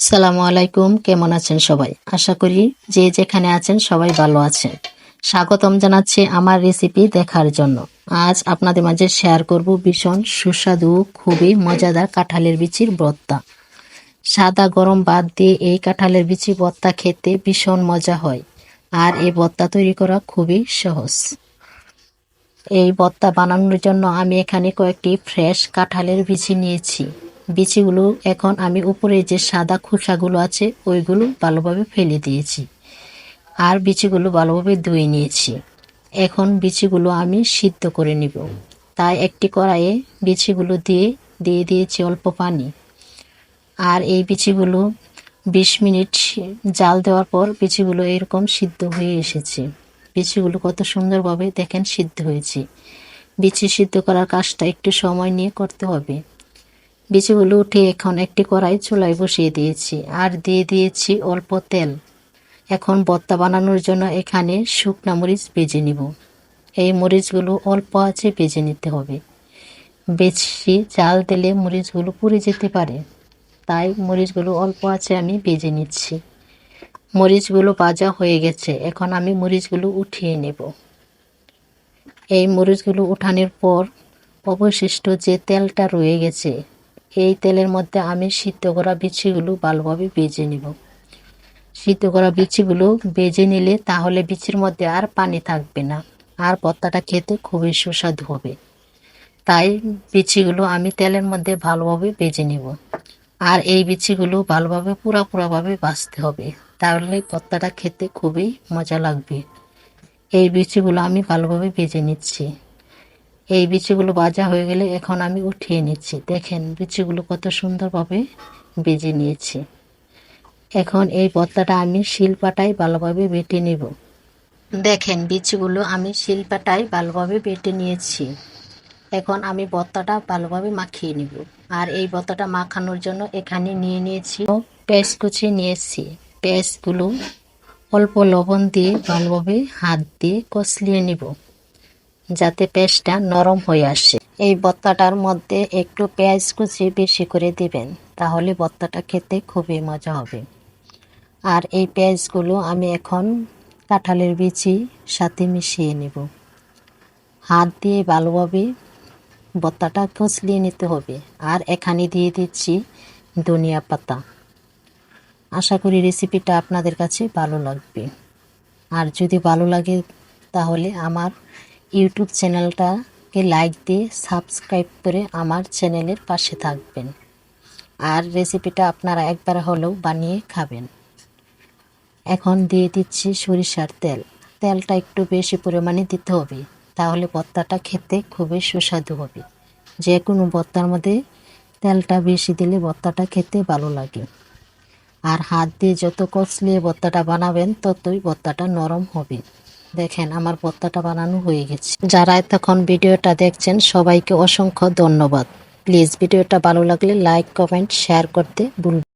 সালামু আলাইকুম, কেমন আছেন সবাই? আশা করি যে যেখানে আছেন সবাই ভালো আছেন। স্বাগতম জানাচ্ছি আমার রেসিপি দেখার জন্য। আজ আপনাদের মাঝে শেয়ার করব ভীষণ সুস্বাদু, খুবই মজাদার কাঁঠালের বিচির ভর্তা। সাদা গরম বাদ দিয়ে এই কাঁঠালের বিচি ভর্তা খেতে ভীষণ মজা হয় আর এই ভর্তা তৈরি করা খুবই সহজ। এই ভর্তা বানানোর জন্য আমি এখানে কয়েকটি ফ্রেশ কাঁঠালের বিচি নিয়েছি। বিচিগুলো এখন আমি উপরে যে সাদা খোসাগুলো আছে, ওইগুলো ভালোভাবে ফেলে দিয়েছি। আর বিচিগুলো ভালোভাবে ধুয়ে নিয়েছি। এখন বিচিগুলো আমি সিদ্ধ করে নিব। তাই একটি কড়াইয়ে বিচিগুলো দিয়ে দিয়ে দিয়েছি অল্প পানি। আর এই বিচিগুলো বিশ মিনিট জাল দেওয়ার পর বিচিগুলো এরকম সিদ্ধ হয়ে এসেছে। বিচিগুলো কত সুন্দরভাবে দেখেন সিদ্ধ হয়েছে। বিচি সিদ্ধ করার কাজটা একটু সময় নিয়ে করতে হবে। বিচিগুলো উঠে এখন একটি কড়াই চুলায় বসিয়ে দিয়েছি, আর দিয়ে দিয়েছি অল্প তেল। এখন ভর্তা বানানোর জন্য এখানে শুকনা মরিচ ভেজে নিব। এই মরিচগুলো অল্প আছে বেজে নিতে হবে। বেশি জাল দিলে মরিচগুলো পুড়ে যেতে পারে, তাই মরিচগুলো অল্প আছে আমি বেজে নিচ্ছি। মরিচগুলো ভাজা হয়ে গেছে, এখন আমি মরিচগুলো উঠিয়ে নেব। এই মরিচগুলো উঠানোর পর অবশিষ্ট যে তেলটা রয়ে গেছে এই তেলের মধ্যে আমি সিদ্ধ করা বিচিগুলো ভালোভাবে বেজে নিব। সিদ্ধ করা বিচিগুলো বেজে নিলে তাহলে বিচির মধ্যে আর পানি থাকবে না, আর ভর্তাটা খেতে খুবই সুস্বাদু হবে। তাই বিচিগুলো আমি তেলের মধ্যে ভালোভাবে বেজে নিব। আর এই বিচিগুলো ভালোভাবে পুরা পুরাভাবে হবে, তাহলে ভর্তাটা খেতে খুবই মজা লাগবে। এই বিচিগুলো আমি ভালোভাবে ভেজে নিচ্ছি। এই বিচিগুলো ভাজা হয়ে গেলে এখন আমি উঠিয়ে নিচ্ছি। দেখেন বিচিগুলো কত সুন্দরভাবে বেজে নিয়েছি। এখন এই ভর্তাটা আমি শিলপাটায় ভালোভাবে বেটে নেব। দেখেন বিচিগুলো আমি শিলপাটায় ভালোভাবে বেটে নিয়েছি। এখন আমি ভর্তাটা ভালোভাবে মাখিয়ে নিব। আর এই ভর্তাটা মাখানোর জন্য এখানে নিয়ে নিয়েছি পেঁয়াজ কুচি নিয়েছি। পেঁয়াজগুলো অল্প লবণ দিয়ে ভালোভাবে হাত দিয়ে কষলিয়ে নিব। যাতে পেঁয়াজটা নরম হয়ে আসে। এই ভর্তাটার মধ্যে একটু পেঁয়াজ কুচি বেশি করে দিবেন, তাহলে ভর্তাটা খেতে খুবই মজা হবে। আর এই পেঁয়াজগুলো আমি এখন কাঁঠালের বিচি সাথে মিশিয়ে নেব। হাত দিয়ে ভালোভাবে ভর্তাটা কচলিয়ে নিতে হবে। আর এখানে দিয়ে দিচ্ছি ধনিয়া পাতা। আশা করি রেসিপিটা আপনাদের কাছে ভালো লাগবে। আর যদি ভালো লাগে তাহলে আমার ইউটিউব চ্যানেলটাকে লাইক দিয়ে সাবস্ক্রাইব করে আমার চ্যানেলের পাশে থাকবেন। আর রেসিপিটা আপনারা একবার হলেও বানিয়ে খাবেন। এখন দিয়ে দিচ্ছি সরিষার তেল। তেলটা একটু বেশি পরিমাণে দিতে হবে, তাহলে ভর্তাটা খেতে খুবই সুস্বাদু হবে। যে কোনো ভর্তার মধ্যে তেলটা বেশি দিলে ভর্তাটা খেতে ভালো লাগে। আর হাত দিয়ে যত কচলিয়ে ভর্তাটা বানাবেন, ততই ভর্তাটা নরম হবে। দেখেন, আমার ভর্তাটা বানানো হয়ে গেছে। যারা এতক্ষণ ভিডিওটা দেখছেন, সবাইকে অসংখ্য ধন্যবাদ। প্লিজ, ভিডিওটা ভালো লাগলে লাইক, কমেন্ট, শেয়ার করতে ভুলবেন